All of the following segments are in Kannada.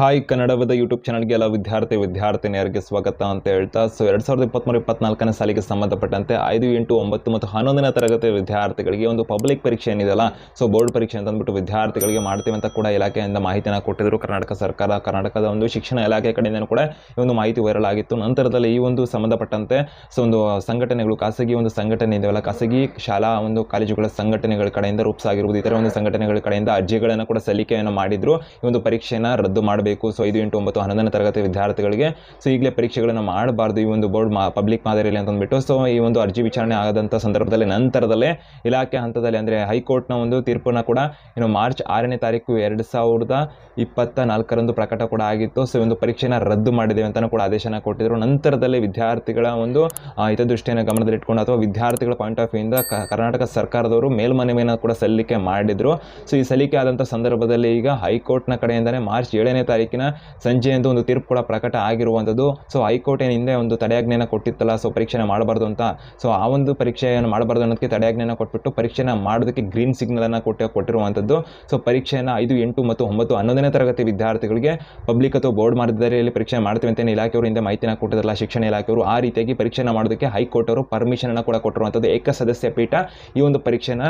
ಹಾಯ್ ಕನ್ನಡವದ ಯೂಟ್ಯೂಬ್ ಚಾನಲ್ಗೆ ಎಲ್ಲ ವಿದ್ಯಾರ್ಥಿ ವಿದ್ಯಾರ್ಥಿನಿಯರಿಗೆ ಸ್ವಾಗತ ಅಂತ ಹೇಳ್ತಾ, ಸೊ ಎರಡು ಸಾವಿರದ ಇಪ್ಪತ್ತ್ಮೂರು ಇಪ್ಪತ್ನಾಲ್ಕನೇ ಸಾಲಿಗೆ ಸಂಬಂಧಪಟ್ಟಂತೆ ಐದು ಎಂಟು ಒಂಬತ್ತು ಮತ್ತು ಹನ್ನೊಂದನೇ ತರಗತಿ ವಿದ್ಯಾರ್ಥಿಗಳಿಗೆ ಒಂದು ಪಬ್ಲಿಕ್ ಪರೀಕ್ಷೆ ಏನಿದೆಯಲ್ಲ, ಸೊ ಬೋರ್ಡ್ ಪರೀಕ್ಷೆ ಅಂತ ಅಂದ್ಬಿಟ್ಟು ವಿದ್ಯಾರ್ಥಿಗಳಿಗೆ ಮಾಡ್ತೀವಿ ಅಂತ ಕೂಡ ಇಲಾಖೆಯಿಂದ ಮಾಹಿತಿಯನ್ನು ಕೊಟ್ಟಿದ್ರು. ಕರ್ನಾಟಕ ಸರ್ಕಾರ, ಕರ್ನಾಟಕದ ಒಂದು ಶಿಕ್ಷಣ ಇಲಾಖೆ ಕಡೆಯಿಂದ ಕೂಡ ಈ ಒಂದು ಮಾಹಿತಿ ವೈರಲ್ ಆಗಿತ್ತು. ನಂತರದಲ್ಲಿ ಈ ಒಂದು ಸಂಬಂಧಪಟ್ಟಂತೆ ಸೊ ಒಂದು ಸಂಘಟನೆಗಳು, ಖಾಸಗಿ ಒಂದು ಸಂಘಟನೆ ಇದೆಯಲ್ಲ, ಖಾಸಗಿ ಶಾಲಾ ಒಂದು ಕಾಲೇಜುಗಳ ಸಂಘಟನೆಗಳ ಕಡೆಯಿಂದ ರೂಪಿಸಾಗಿರುವುದು ಇತರ ಒಂದು ಸಂಘಟನೆಗಳ ಕಡೆಯಿಂದ ಅರ್ಜಿಗಳನ್ನು ಕೂಡ ಸಲ್ಲಿಕೆಯನ್ನು ಮಾಡಿದ್ರು. ಈ ಒಂದು ಪರೀಕ್ಷೆಯನ್ನು ರದ್ದು ಮಾಡಬೇಕು ಸೊ ಐದು ಎಂಟು ಒಂಬತ್ತು ಹನ್ನೊಂದನೇ ತರಗತಿ ವಿದ್ಯಾರ್ಥಿಗಳಿಗೆ ಸೊ, ಈಗಲೇ ಪರೀಕ್ಷೆಗಳನ್ನು ಮಾಡಬಾರ್ದು. ಈ ಒಂದು ಬೋರ್ಡ್ ಮಾ, ಪಬ್ಲಿಕ್ ಮಾದರಿಯಲ್ಲಿ ಅಂತ ಅಂದ್ಬಿಟ್ಟು ಸೊ ಈ ಒಂದು ಅರ್ಜಿ ವಿಚಾರಣೆ ಆದಂಥ ಸಂದರ್ಭದಲ್ಲಿ ನಂತರದಲ್ಲೇ ಇಲಾಖೆ ಹಂತದಲ್ಲಿ ಅಂದರೆ ಹೈಕೋರ್ಟ್ನ ಒಂದು ತೀರ್ಪನ್ನು ಕೂಡ ಏನು ಮಾರ್ಚ್ ಆರನೇ ತಾರೀಕು ಎರಡು ಸಾವಿರದ ಇಪ್ಪತ್ತ ನಾಲ್ಕರಂದು ಪ್ರಕಟ ಕೂಡ ಆಗಿತ್ತು. ಸೊ ಒಂದು ಪರೀಕ್ಷೆನ ರದ್ದು ಮಾಡಿದೆ ಅಂತಲೂ ಕೂಡ ಆದೇಶನ ಕೊಟ್ಟಿದ್ರು. ನಂತರದಲ್ಲಿ ವಿದ್ಯಾರ್ಥಿಗಳ ಒಂದು ಹಿತದೃಷ್ಟಿಯನ್ನು ಗಮನದಲ್ಲಿಟ್ಕೊಂಡು ಅಥವಾ ವಿದ್ಯಾರ್ಥಿಗಳ ಪಾಯಿಂಟ್ ಆಫ್ ವ್ಯೂಯಿಂದ ಕರ್ನಾಟಕ ಸರ್ಕಾರದವರು ಮೇಲ್ಮನವಿಯನ್ನು ಕೂಡ ಸಲ್ಲಿಕೆ ಮಾಡಿದ್ರು. ಸೊ ಈ ಸಲ್ಲಿಕೆ ಆದಂಥ ಸಂದರ್ಭದಲ್ಲಿ ಈಗ ಹೈಕೋರ್ಟ್ನ ಕಡೆಯಿಂದನೇ ಮಾರ್ಚ್ ಏಳನೇ ತಾರೀಕಿನ ಸಂಜೆಯಂದು ಒಂದು ತೀರ್ಪು ಕೂಡ ಪ್ರಕಟ ಆಗಿರುವಂಥದ್ದು. ಸೊ ಹೈಕೋರ್ಟ್ ಏನು ಹಿಂದೆ ಒಂದು ತಡೆಯಾಜ್ಞೆಯನ್ನು ಕೊಟ್ಟಿತ್ತಲ್ಲ ಸೊ ಪರೀಕ್ಷೆನ ಮಾಡಬಾರ್ದು ಅಂತ. ಸೊ ಆ ಒಂದು ಪರೀಕ್ಷೆಯನ್ನು ಮಾಡಬಾರ್ದು ಅನ್ನೋದಕ್ಕೆ ತಡೆಯಾಜ್ಞೆಯನ್ನು ಕೊಟ್ಬಿಟ್ಟು ಪರೀಕ್ಷೆನ ಮಾಡೋದಕ್ಕೆ ಗ್ರೀನ್ ಸಿಗ್ನಲನ್ನು ಕೊಟ್ಟು, ಕೊಟ್ಟಿರುವಂಥದ್ದು. ಸೊ ಪರೀಕ್ಷೆಯನ್ನು ಐದು, ಎಂಟು ಮತ್ತು ಒಂಬತ್ತು ಹನ್ನೊಂದನೇ ತರಗತಿ ವಿದ್ಯಾರ್ಥಿಗಳಿಗೆ ಪಬ್ಲಿಕ್ ಅಥವಾ ಬೋರ್ಡ್ ಮಾರ್ಗದಲ್ಲಿ ಪರೀಕ್ಷೆ ಮಾಡ್ತೀವಿ ಅಂತ ಇಲಾಖೆಯವರು ಹಿಂದೆ ಮಾಹಿತಿನ ಕೊಟ್ಟಿದ್ದಲ್ಲ ಶಿಕ್ಷಣ ಇಲಾಖೆಯವರು. ಆ ರೀತಿಯಾಗಿ ಪರೀಕ್ಷೆನ ಮಾಡೋದಕ್ಕೆ ಹೈಕೋರ್ಟ್ ಅವರು ಪರ್ಮಿಷನ್ ಕೂಡ ಕೊಟ್ಟಿರುವಂಥದ್ದು. ಏಕ ಸದಸ್ಯ ಪೀಠ ಈ ಒಂದು ಪರೀಕ್ಷೆನ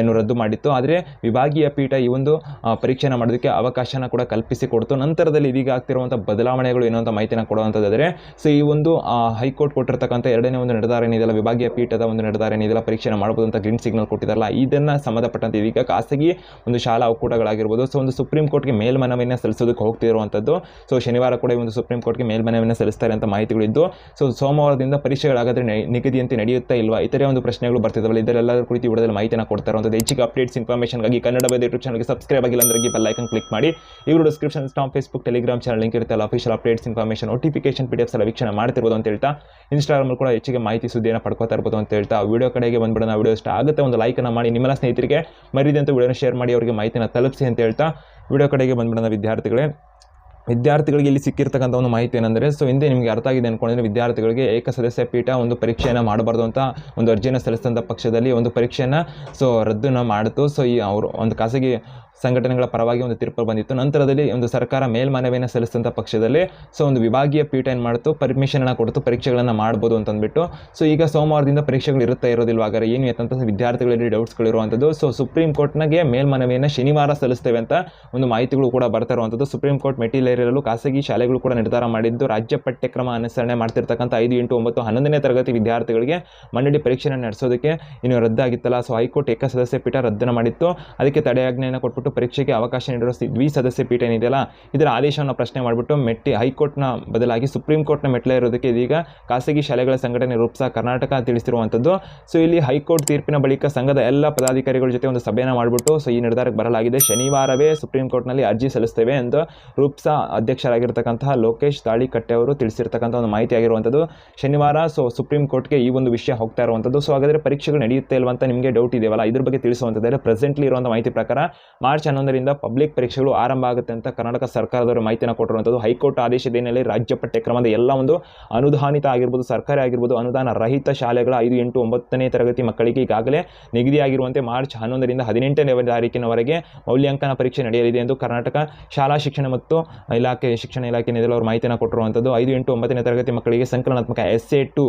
ಏನು ರದ್ದು ಮಾಡಿತ್ತು. ಆದರೆ ವಿಭಾಗೀಯ ಪೀಠ ಈ ಒಂದು ಪರೀಕ್ಷೆನ ಮಾಡೋದಕ್ಕೆ ಅವಕಾಶನ ಕೂಡ ಕಲ್ಪಿಸಿ ಕೊಡ್ತು. ನಂತರದಲ್ಲಿ ಇದೀಗ ಆಗ್ತಿರುವಂಥ ಬದಲಾವಣೆಗಳು ಏನೋ ಅಂತ ಮಾಹಿತಿನ ಕೊಡುವಂಥದ್ದಾದರೆ ಸೊ ಈ ಒಂದು ಹೈಕೋರ್ಟ್ ಕೊಟ್ಟಿರ್ತಕ್ಕಂಥ ಎರಡನೇ ಒಂದು ನಿರ್ಧಾರ ಏನಿದೆಯಲ್ಲ, ವಿಭಾಗೀಯ ಪೀಠದ ಒಂದು ನಿರ್ಧಾರ ಏನಿದೆಯಲ್ಲ, ಪರೀಕ್ಷೆನ ಮಾಡ್ಬೋದು ಅಂತ ಗ್ರೀನ್ ಸಿಗ್ನಲ್ ಕೊಟ್ಟಿದಾರಲ್ಲ ಇದನ್ನು ಸಂಬಂಧಪಟ್ಟಂತೆ ಇದೀಗ ಖಾಸಗಿ ಒಂದು ಶಾಲಾ ಒಕ್ಕೂಟಗಳಾಗಿರ್ಬೋದು ಸೊ ಒಂದು ಸುಪ್ರೀಂ ಕೋರ್ಟ್ಗೆ ಮೇಲ್ಮನವಿಯನ್ನು ಸಲ್ಲಿಸೋದಕ್ಕೆ ಹೋಗ್ತಿರುವಂಥದ್ದು ಸೊ ಶನಿವಾರ ಕೂಡ ಒಂದು ಸುಪ್ರೀಂ ಕೋರ್ಟ್ಗೆ ಮೇಲ್ಮನವಿಯನ್ನು ಸಲ್ಲಿಸ್ತಾರೆ ಅಂತ ಮಾಹಿತಿಗಳಿದ್ದು ಸೊ ಸೋಮವಾರದಿಂದ ಪರೀಕ್ಷೆಗಳಾಗಾದ್ರೆ ನಿಗದಿಯಂತೆ ನಡೆಯುತ್ತಾ ಇಲ್ವಾ? ಇತರೆ ಒಂದು ಪ್ರಶ್ನೆಗಳು ಬರ್ತಿದ್ದಾವಲ್ಲ ಇದರೆಲ್ಲ ಕುರಿತು ವಿಡಿಯೋದಲ್ಲಿ ಮಾಹಿತಿನ ಕೊಡ್ತಾ ಇರುವಂಥದ್ದು. ಹೆಚ್ಚಿಗೆ ಅಪ್ಡೇಟ್ಸ್ ಇನ್ಫಾರ್ಮೇಷನ್ಗಾಗಿ ಕನ್ನಡ ಯೂಟ್ಯೂಬ್ ಚಾನಲ್ಗೆ ಸಬ್ಸ್ಕ್ರೈಬ್ ಆಗಿಲ್ಲ ಅಂದ್ರೆ ಬೆಲ್ ಐಕನ್ ಕ್ಲಿಕ್ ಮಾಡಿ. ಇವರು ಡಿಸ್ಕ್ರಿಪ್ಷನ್ ಸ್ಟಾಮ್ ಫೇಸ್ಬುಕ್ ಟೆಲಿಗ್ರಾಮ್ ಚಾನಲ್ ಲಿಂಕ್ ಇರುತ್ತೆ ಅಲ್ಲ official updates information notification P D Fs ಎಲ್ಲ ವೀಕ್ಷಣೆ ಮಾಡ್ತಿರ್ಬೋದು ಅಂತ ಹೇಳ್ತಾ ಇನ್ಸ್ಟಾಗ್ರಾಮ್ ಕೂಡ ಹೆಚ್ಚಿಗೆ ಮಾಹಿತಿ ಸುದ್ದಿಯನ್ನು ಪಡ್ಕೋತಾ ಇರ್ಬೋದು ಅಂತ ಹೇಳ್ತಾ ವಿಡಿಯೋ ಕಡೆಗೆ ಬಂದ್ಬಿಡೋಣ ವಿಡಿಯೋ ಇಷ್ಟ ಆಗುತ್ತೆ ಒಂದು ಲೈಕನ್ನು ಮಾಡಿ ನಿಮ್ಮೆಲ್ಲ ಸ್ನೇಹಿತರಿಗೆ ಮರಿದಂತ ವಿಡಿಯೋನ ಶೇರ್ ಮಾಡಿ, ಅವರಿಗೆ ಮಾಹಿತಿನ ತಲುಪಿಸಿ ಅಂತ ಹೇಳ್ತಾ ವಿಡಿಯೋ ಕಡೆಗೆ ಬಂದ್ಬಿಡೋಣ ವಿದ್ಯಾರ್ಥಿಗಳೇ. ವಿದ್ಯಾರ್ಥಿಗಳಿಗೆ ಇಲ್ಲಿ ಸಿಕ್ಕಿರ್ತಕ್ಕಂಥ ಒಂದು ಮಾಹಿತಿ ಏನಂದರೆ, ಸೊ ಹಿಂದೆ ನಿಮಗೆ ಅರ್ಥ ಆಗಿದೆ ಅಂದ್ಕೊಂಡಿದ್ರೆ ವಿದ್ಯಾರ್ಥಿಗಳಿಗೆ ಏಕ ಸದಸ್ಯ ಪೀಠ ಒಂದು ಪರೀಕ್ಷೆಯನ್ನು ಮಾಡಬಾರ್ದು ಅಂತ ಒಂದು ಅರ್ಜಿಯನ್ನು ಸಲ್ಲಿಸಿದಂಥ ಪಕ್ಷದಲ್ಲಿ ಒಂದು ಪರೀಕ್ಷೆಯನ್ನು, ಸೊ ರದ್ದನ್ನು ಮಾಡಿತು. ಸೊ ಈ ಅವರು ಒಂದು ಖಾಸಗಿ ಸಂಘಟನೆಗಳ ಪರವಾಗಿ ಒಂದು ತೀರ್ಪು ಬಂದಿತ್ತು. ನಂತರದಲ್ಲಿ ಒಂದು ಸರ್ಕಾರ ಮೇಲ್ಮನವಿಯನ್ನು ಸಲ್ಲಿಸಿದಂಥ ಪಕ್ಷದಲ್ಲಿ, ಸೊ ಒಂದು ವಿಭಾಗೀಯ ಪೀಠ ಏನು ಮಾಡ್ತು? ಪರ್ಮಿಷನನ್ನು ಕೊಡ್ತು, ಪರೀಕ್ಷೆಗಳನ್ನು ಮಾಡ್ಬೋದು ಅಂತಂದ್ಬಿಟ್ಟು. ಸೊ ಈಗ ಸೋಮವಾರದಿಂದ ಪರೀಕ್ಷೆಗಳು ಇರುತ್ತಾ ಇರೋದಿಲ್ವಾಗಾರೆ ಏನು ಎತ್ತಂತ ವಿದ್ಯಾರ್ಥಿಗಳಲ್ಲಿ ಡೌಟ್ಸ್ಗಳಿರುವಂಥದ್ದು. ಸೊ ಸುಪ್ರೀಂ ಕೋರ್ಟ್ನಾಗೆ ಮೇಲ್ಮನವಿಯನ್ನು ಶನಿವಾರ ಸಲ್ಲಿಸ್ತೇವೆ ಅಂತ ಒಂದು ಮಾಹಿತಿಗಳು ಕೂಡ ಬರ್ತಾ ಇರುವಂಥದ್ದು. ಸುಪ್ರೀಂ ಕೋರ್ಟ್ ಮೆಟೀರಿಯಲ್ ಖಾಸಗಿ ಶಾಲೆಗಳು ಕೂಡ ನಿರ್ಧಾರ ಮಾಡಿದ್ದು, ರಾಜ್ಯ ಪಠ್ಯಕ್ರಮ ಅನುಸರಣೆ ಮಾಡ್ತಿರ್ತಕ್ಕಂಥ ಐದು ಎಂಟು ಒಂಬತ್ತು ಹನ್ನೊಂದನೇ ತರಗತಿ ವಿದ್ಯಾರ್ಥಿಗಳಿಗೆ ಮಂಡಳಿ ಪರೀಕ್ಷೆಯನ್ನು ನಡೆಸೋದಕ್ಕೆ ಇನ್ನು ರದ್ದಾಗಿತ್ತಲ್ಲ. ಸೊ, ಹೈಕೋರ್ಟ್ ಏಕ ಸದಸ್ಯ ಪೀಠ ರದ್ದನ್ನು ಮಾಡಿತ್ತು. ಅದಕ್ಕೆ ತಡೆಯಾಜ್ಞೆಯನ್ನು ಕೊಟ್ಬಿಟ್ಟು ಪರೀಕ್ಷೆಗೆ ಅವಕಾಶ ನೀಡಿರುವ ದ್ವಿ ಸದಸ್ಯ ಪೀಠ ಏನಿದೆಯಲ್ಲ, ಇದರ ಆದೇಶವನ್ನು ಪ್ರಶ್ನೆ ಮಾಡಿಬಿಟ್ಟು ಮೆಟ್ಟಿ, ಹೈಕೋರ್ಟ್ನ ಬದಲಾಗಿ ಸುಪ್ರೀಂ ಕೋರ್ಟ್ನ ಮೆಟ್ಲೆ ಇರೋದಕ್ಕೆ ಇದೀಗ ಖಾಸಗಿ ಶಾಲೆಗಳ ಸಂಘಟನೆ ರೂಪಿಸ ಕರ್ನಾಟಕ ತಿಳಿಸಿರುವಂಥದ್ದು. ಸೊ, ಇಲ್ಲಿ ಹೈಕೋರ್ಟ್ ತೀರ್ಪಿನ ಬಳಿಕ ಸಂಘದ ಎಲ್ಲ ಪದಾಧಿಕಾರಿಗಳ ಜೊತೆ ಒಂದು ಸಭೆಯನ್ನು ಮಾಡಿಬಿಟ್ಟು, ಸೊ, ಈ ನಿರ್ಧಾರಕ್ಕೆ ಬರಲಾಗಿದೆ. ಶನಿವಾರವೇ ಸುಪ್ರೀಂ ಕೋರ್ಟ್ನಲ್ಲಿ ಅರ್ಜಿ ಸಲ್ಲಿಸ್ತೇವೆ ಎಂದು ರೂಪ್ಸಾ ಅಧ್ಯಕ್ಷರಾಗಿರ್ತಕ್ಕಂತಹ ಲೋಕೇಶ್ ತಾಳಿಕಟ್ಟೆ ಅವರು ತಿಳಿಸಿರ್ತಕ್ಕಂಥ ಒಂದು ಮಾಹಿತಿ ಆಗಿರುವಂಥದ್ದು ಶನಿವಾರ, ಸೊ, ಸುಪ್ರೀಂ ಕೋರ್ಟ್ಗೆ ಈ ಒಂದು ವಿಷಯ ಹೋಗ್ತಾ ಇರುವಂಥದ್ದು. ಸೊ, ಹಾಗಾದರೆ ಪರೀಕ್ಷೆಗಳು ನಡೆಯುತ್ತೆ ಇಲ್ವಂತ ನಿಮಗೆ ಡೌಟ್ ಇದೆಯಲ್ಲ, ಇದ್ರ ಬಗ್ಗೆ ತಿಳಿಸುವಂಥದ್ದು ಪ್ರೆಸೆಂಟ್ಲಿ ಇರುವಂಥ ಮಾಹಿತಿ ಪ್ರಕಾರ ಮಾರ್ಚ್ ಹನ್ನೊಂದರಿಂದ ಪಬ್ಲಿಕ್ ಪರೀಕ್ಷೆಗಳು ಆರಂಭ ಆಗುತ್ತೆ ಅಂತ ಕರ್ನಾಟಕ ಸರ್ಕಾರದವರು ಮಾಹಿತಿಯನ್ನು ಕೊಟ್ಟಿರುವಂಥದ್ದು. ಹೈಕೋರ್ಟ್ ಆದೇಶದ ಹಿನ್ನೆಲೆ ರಾಜ್ಯ ಪಠ್ಯಕ್ರಮದ ಎಲ್ಲ ಒಂದು ಅನುದಾನಿತ ಆಗಿರ್ಬೋದು, ಸರ್ಕಾರಿ ಆಗಿರ್ಬೋದು, ಅನುದಾನ ರಹಿತ ಶಾಲೆಗಳ ಐದು, ಎಂಟು, ಒಂಬತ್ತನೇ ತರಗತಿ ಮಕ್ಕಳಿಗೆ ಈಗಾಗಲೇ ನಿಗದಿಯಾಗಿರುವಂತೆ ಮಾರ್ಚ್ ಹನ್ನೊಂದರಿಂದ ಹದಿನೆಂಟನೇ ತಾರೀಕಿನವರೆಗೆ ಮೌಲ್ಯಾಂಕನ ಪರೀಕ್ಷೆ ನಡೆಯಲಿದೆ ಎಂದು ಕರ್ನಾಟಕ ಶಾಲಾ ಶಿಕ್ಷಣ ಮತ್ತು ಇಲಾಖೆ, ಶಿಕ್ಷಣ ಇಲಾಖೆ ಏನಿದೆ ಅವರು ಮಾಹಿತಿಯನ್ನು ಕೊಟ್ಟಿರುವಂಥದ್ದು ಐದು ಎಂಟು ಒಂಬತ್ತನೇ ತರಗತಿ ಮಕ್ಕಳಿಗೆ ಸಂಕಲನಾತ್ಮಕ ಎಸ್ ಎ ಟು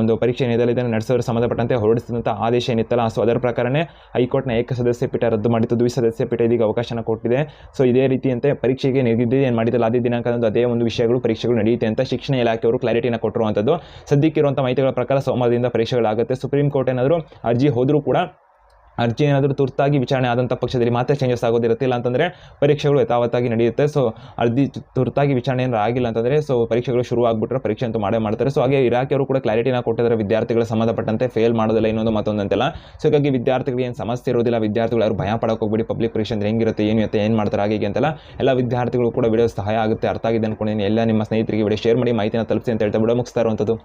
ಒಂದು ಪರೀಕ್ಷೆ ಏನಿದೆ ಇದನ್ನು ನಡೆಸೋರು ಸಂಬಂಧಪಟ್ಟಂತೆ ಹೊರಡಿಸಿದಂಥ ಆದೇಶ ಏನಿತ್ತಲ್ಲ ಸೊ ಅದರ ಪ್ರಕಾರನೇ ಹೈಕೋರ್ಟ್ನ ಏಕ ಸದಸ್ಯ ಪೀಠ ರದ್ದು ಮಾಡಿತ್ತು. ದ್ವಿ ಸದಸ್ಯ ಪೀಠ ಇದೀಗ ಅವಕಾಶನ ಕೊಟ್ಟಿದೆ. ಸೊ ಇದೇ ರೀತಿಯಂತೆ ಪರೀಕ್ಷೆಗೆ ನಿಗದಿ ಏನು ಮಾಡಿದ್ದಲ್ಲ ಅದೇ ದಿನಾಂಕದಂದು ಅದೇ ಒಂದು ವಿಷಯಗಳು ಪರೀಕ್ಷೆಗಳು ನಡೆಯುತ್ತೆ ಅಂತ ಶಿಕ್ಷಣ ಇಲಾಖೆಯವರು ಕ್ಲಾರಿಟಿನ ಕೊಟ್ಟಿರುವಂಥದ್ದು. ಸದ್ಯಕ್ಕಿರುವಂಥ ಮಾಹಿತಿಗಳ ಪ್ರಕಾರ ಸೋಮವಾರದಿಂದ ಪರೀಕ್ಷೆಗಳಾಗುತ್ತೆ. ಸುಪ್ರೀಂ ಕೋರ್ಟ್ ಏನಾದರೂ ಅರ್ಜಿ ಹೋದರೂ ಕೂಡ ಅರ್ಜಿ ಏನಾದರೂ ತುರ್ತಾಗಿ ವಿಚಾರಣೆ ಆದಂಥ ಪಕ್ಷದಲ್ಲಿ ಮಾತ್ರ ಚೇಂಜಸ್ ಆಗೋದಿರುತ್ತೆ. ಇಲ್ಲ ಅಂತಂದರೆ ಪರೀಕ್ಷೆಗಳು ಯಥಾವತ್ತಾಗಿ ನಡೆಯುತ್ತೆ. ಸೊ ಅರ್ಜಿ ತುರ್ತಾಗಿ ವಿಚಾರಣೆ ಏನಾರು ಆಗಿಲ್ಲ ಅಂತಂದರೆ ಸೊ ಪರೀಕ್ಷೆಗಳು ಶುರು ಆಗಿಬಿಟ್ರೆ ಪರೀಕ್ಷೆ ಅಂತೂ ಮಾಡೇ ಮಾಡ್ತಾರೆ. ಸೊ ಹಾಗೆ ಇಲಾಖೆಯವರು ಕೂಡ ಕ್ಲಾರಿಟಿನ ಕೊಟ್ಟಿದ್ದಾರೆ. ವಿದ್ಯಾರ್ಥಿಗಳ ಸಂಬಂಧಪಟ್ಟಂತೆ ಫೇಲ್ ಮಾಡೋದಿಲ್ಲ, ಇನ್ನೊಂದು ಮತ್ತೊಂದಂತೆಲ್ಲ. ಸೊ ಹಾಗಾಗಿ ವಿದ್ಯಾರ್ಥಿಗಳಿಗೆ ಏನು ಸಮಸ್ಯೆ ಇರೋದಿಲ್ಲ ವಿದ್ಯಾರ್ಥಿಗಳು ಯಾರು ಭಯ ಪಡೋಕೆ ಹೋಗ್ಬಿಡಿ. ಪಬ್ಲಿಕ್ ಪರೀಕ್ಷೆ ಅಂದರೆ ಹೆಂಗಿರುತ್ತೆ, ಏನು ಇರುತ್ತೆ, ಏನು ಮಾಡ್ತಾರೆ, ಹಾಗೆ ಅಂತೆಲ್ಲ. ಎಲ್ಲ ವಿದ್ಯಾರ್ಥಿಗಳು ಕೂಡ ವಿಡಿಯೋ ಸಹಾಯ ಆಗುತ್ತೆ. ಅರ್ಥ ಆಗಿದೆ ಅನ್ಕೊಂಡಿದ್ದೀನಿ. ಎಲ್ಲ ನಿಮ್ಮ ಸ್ನೇಹಿತರಿಗೆ ವಿಡಿಯೋ ಶೇರ್ ಮಾಡಿ, ಮಾಹಿತಿನ ತಲುಪಿಸಿ ಅಂತ ಹೇಳ್ತಾ ವಿಡಿಯೋ ಮುಗಿಸ್ತಾ ಇರುವಂಥದ್ದು.